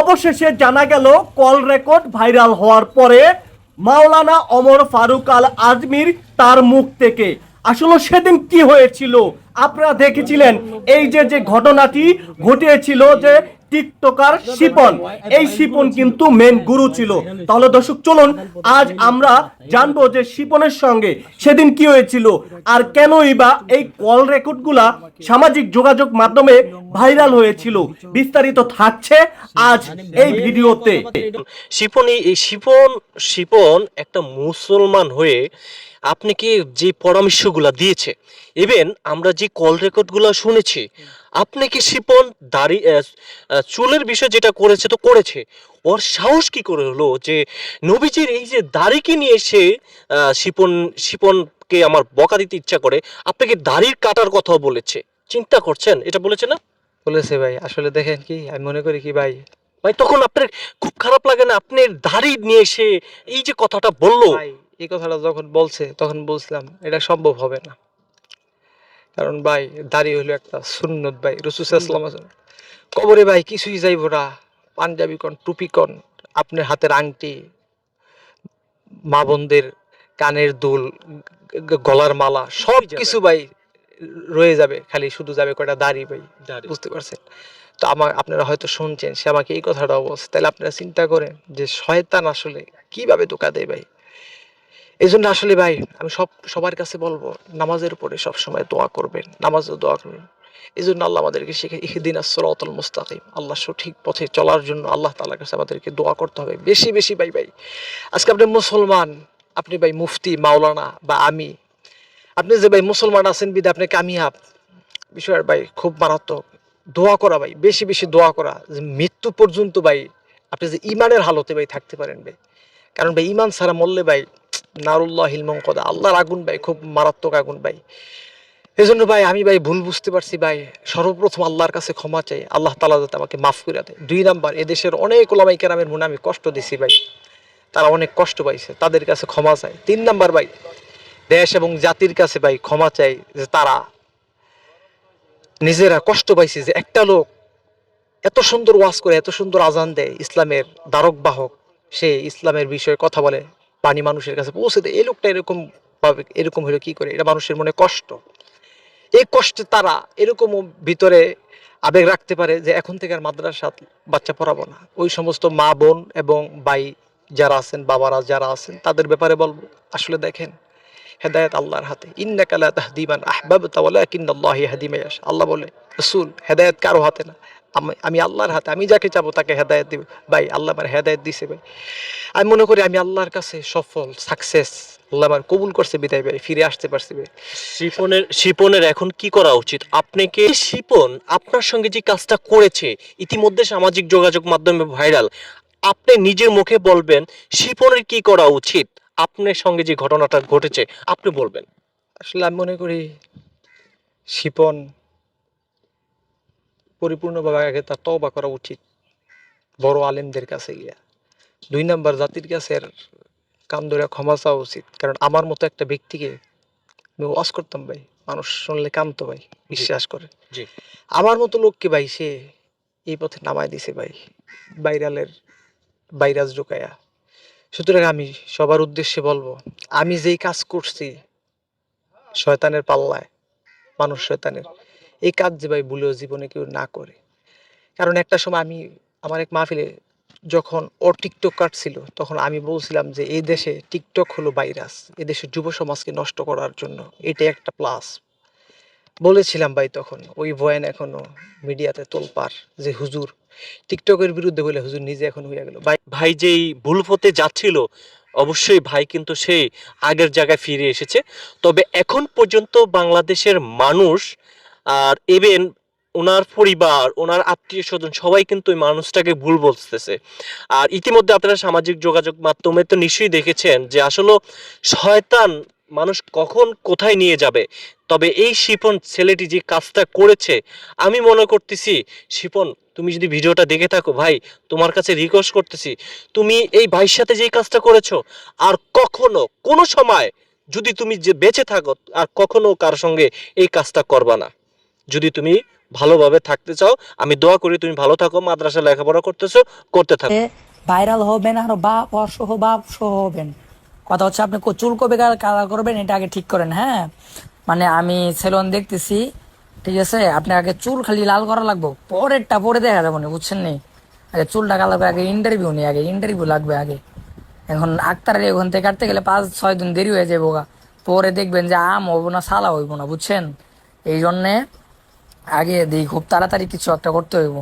অবশেষে জানা গেল, কল রেকর্ড ভাইরাল হওয়ার পরে মাওলানা অমর ফারুক আল আজমির তার মুখ থেকে। আসলে সেদিন কি হয়েছিল? আপনারা দেখেছিলেন, এই যে যে ঘটনাটি ঘটিয়েছিল যে টিকটকার শিপন। এই শিপন কিন্তু মেন গুরু ছিল। তাহলে দর্শক, চলুন, আজ আমরা জানব যে শিপনের সঙ্গে সেদিন কি হয়েছিল আর কেনই বা এই কল রেকর্ডগুলা সামাজিক যোগাযোগ মাধ্যমে ভাইরাল হয়েছিল। বিস্তারিত থাকছে আজ এই ভিডিওতে। শিপন শিপন শিপন একটা মুসলমান হয়ে আপনাকে যে পরামর্শগুলো দিয়েছে ইভেন আমরা যে কল রেকর্ডগুলো শুনেছি আপনি কি শিপন দাড়ি চুলের বিষয় যেটা করেছে তো করেছে ওর সাহস কি করে হলো যে নবীজির এই যে দাড়িকে নিয়ে এসে শিপন শিপনকে আমার বকা দিতে ইচ্ছা করে আপনাকে দাড়ির কাটার কথাও বলেছে? চিন্তা করছেন? এটা বলেছে না? বলেছে ভাই। আসলে দেখেন কি আমি মনে করি কি ভাই? ভাই তখন আপনার খুব খারাপ লাগে না? আপনার দাড়ি নিয়ে এসে এই যে কথাটা বলল এই কথাটা যখন বলছে তখন বলছিলাম এটা সম্ভব হবে না। কারণ ভাই দাড়ি হলো একটা সুন্নত ভাই রসুসাল্লাম কবরে ভাই কিছুই যাইব না। পাঞ্জাবি কন টুপি কন আপনার হাতের আংটি মা বোনদের কানের দুল গলার মালা সব কিছু ভাই রয়ে যাবে খালি শুধু যাবে কয়টা দাড়ি ভাই বুঝতে পারছেন? তো আমার আপনারা হয়তো শুনছেন সে আমাকে এই কথাটা বলছে। তাহলে আপনারা চিন্তা করেন যে শয়তান আসলে কীভাবে ধোকা দেয় ভাই? এই জন্য আসলে ভাই, আমি সব, সবার কাছে বলব, নামাজের উপরে সব সময় দোয়া করবেন নামাজও দোয়া করবেন। এই জন্য আল্লাহ আমাদেরকে শিখে ইহদিন আসরাতুল মুস্তাকিম। আল্লাহ সঠিক পথে চলার জন্য আল্লাহ তাআলার কাছে আমাদেরকে দোয়া করতে হবে। বেশি বেশি ভাই ভাই, আজকে আপনি মুসলমান, আপনি ভাই মুফতি, মাওলানা বা আমি, আপনি যে ভাই মুসলমান আছেন বিদে আপনি কামিয়াব। বিষয়ের ভাই, খুব মারাত্মক। দোয়া করা ভাই, বেশি বেশি দোয়া করা। যে মৃত্যু পর্যন্ত ভাই, আপনি যে ইমানের হালতে ভাই থাকতে পারেন ভাই। কারণ ভাই, ইমান ছাড়া মরলে ভাই নারুল্লাহ হিলমং কদা আল্লাহর আগুন ভাই, খুব মারাত্মক আগুন ভাই। এই জন্য ভাই, আমি ভাই ভুল বুঝতে পারছি ভাই। সর্বপ্রথম আল্লাহর কাছে ক্ষমা চাই, আল্লাহ তালা যাতে আমাকে মাফ করে দেয়। দুই নাম্বার, এদেশের অনেক ওলামাই কেরামের মনে আমি কষ্ট দিছি ভাই। তারা অনেক কষ্ট পাইছে, তাদের কাছে ক্ষমা চাই। তিন নাম্বার ভাই, দেশ এবং জাতির কাছে ভাই ক্ষমা চাই যে তারা নিজেরা কষ্ট পাইছে যে একটা লোক এত সুন্দর ওয়াজ করে, এত সুন্দর আজান দেয়, ইসলামের দ্বারক বাহক সে ইসলামের বিষয়ে কথা বলে পানি মানুষের কাছে পৌঁছে দেয়। এই লোকটা এরকম ভাবে, এরকম হলো কি করে? এটা মানুষের মনে কষ্ট। এই কষ্টে তারা এরকম ভিতরে আবেগ রাখতে পারে যে এখন থেকে আর মাদ্রাসা বাচ্চা পড়াবো না। ওই সমস্ত মা বোন এবং ভাই যারা আছেন, বাবারা যারা আছেন, তাদের ব্যাপারে বলব, আসলে দেখেন, হেদায়েত আল্লাহর হাতে। ইন্নাকা লা তাহদিমান আহবাবতা ওয়ালাকিন্নাল্লাহু ইয়াহদি মান ইয়াশা আল্লাহ বলে, রাসূল, হেদায়েত কারও হাতে না। আমি আমি আল্লাহর হাতে আমি যাকে চাবো তাকে হেদায়েত দিব। ভাই আল্লাহ আমার হেদায়েত দিছে ভাই। আমি মনে করি আমি আল্লাহর কাছে সফল সাকসেস আল্লাহ আমার কবুল করছে বিদায় ভাই। ফিরে আসতে পারছি ভাই। শিপনের শিপনের এখন কি করা উচিত? আপনাকে শিপন আপনার সঙ্গে যে কাজটা করেছে ইতিমধ্যে সামাজিক যোগাযোগ মাধ্যমে ভাইরাল আপনি নিজের মুখে বলবেন শিপনের কি করা উচিত? আপনার সঙ্গে যে ঘটনাটা ঘটেছে আপনি বলবেন। আসলে আমি মনে করি শিপন পরিপূর্ণভাবে আগে তার তবা করা উচিত। বড় আলেমদের কাছে গিয়া। দুই নাম্বার জাতির কাছে কান ধরে ক্ষমা চাওয়া উচিত। কারণ আমার মতো একটা ব্যক্তিকে আমি ওয়াজ করতাম ভাই মানুষ শুনলে কামতো ভাই বিশ্বাস করে। আমার মতো লোককে ভাই সে এই পথে নামায় দিছে ভাই বাইরালের বাইরাজ ঢুকায়া সুতরাং আমি সবার উদ্দেশ্যে বলব আমি যেই কাজ করছি শয়তানের পাল্লায় মানুষ শয়তানের। এই কাজ যে ভাই ভুলেও জীবনে কেউ না করে। কারণ একটা সময় আমি, আমার এক মাহফিলে যখন ও টিকটক কাটছিল তখন আমি বলছিলাম যে, এই দেশে টিকটক হলো ভাইরাস এদেশের যুব সমাজকে নষ্ট করার জন্য এটা একটা প্লাস বলেছিলাম ভাই তখন, ওই বয়ান এখনও মিডিয়াতে তোলপার যে, হুজুর, টিকটকের বিরুদ্ধে বলে হুজুর নিজে এখন হইয়া গেল। ভাই ভাই যেই ভুল পথে যাচ্ছিল, অবশ্যই ভাই কিন্তু সেই আগের জায়গায় ফিরে এসেছে। তবে এখন পর্যন্ত বাংলাদেশের মানুষ আর ইভেন ওনার পরিবার ওনার আত্মীয় স্বজন সবাই কিন্তু ওই মানুষটাকে ভুল বলতেছে। আর ইতিমধ্যে আপনারা সামাজিক যোগাযোগ মাধ্যমে তো নিশ্চয়ই দেখেছেন যে আসলে শয়তান মানুষ কখন কোথায় নিয়ে যাবে? তবে এই শিপন ছেলেটি যে কাজটা করেছে, আমি মনে করতেছি, শিপন, তুমি যদি ভিডিওটা দেখে থাকো, ভাই, তোমার কাছে রিকোয়েস্ট করতেছি, তুমি এই ভাইয়ের সাথে যেই কাজটা করেছ, আর কখনো, কোনো সময় যদি তুমি যে বেঁচে থাকো, আর কখনো কার সঙ্গে এই কাজটা করবা না। যদি তুমি ভালোভাবে থাকতে চাও, আমি দোয়া করি তুমি ভালো থাকো মাদ্রাসা লেখাপড়া করতেছো, করতে থাকো। ভাইরাল হবেন আর বাপ অসহ, বাপ সহ হবেন। কথা হচ্ছে আপনি চুল কবে কালার করবেন, এটা আগে ঠিক করেন হ্যাঁ? মানে আমি সেলুন দেখতেছি, ঠিক আছে? আপনি আগে চুল খালি লাল করা লাগবো, পরেরটা পরে দেখা যাব না বুঝছেন নি? আগে চুলটা করে আগে ইন্টারভিউ নেই আগে ইন্টারভিউ লাগবে আগে। এখন আক্তারের ওখান থেকে কাটতে গেলে পাঁচ, ছয় দিন দেরি হয়ে যাব পরে দেখবেন যে আম হইব না, সালা হইব না, বুঝছেন? এই জন্যে আগে দিই খুব তাড়াতাড়ি কিছু একটা করতে হইব।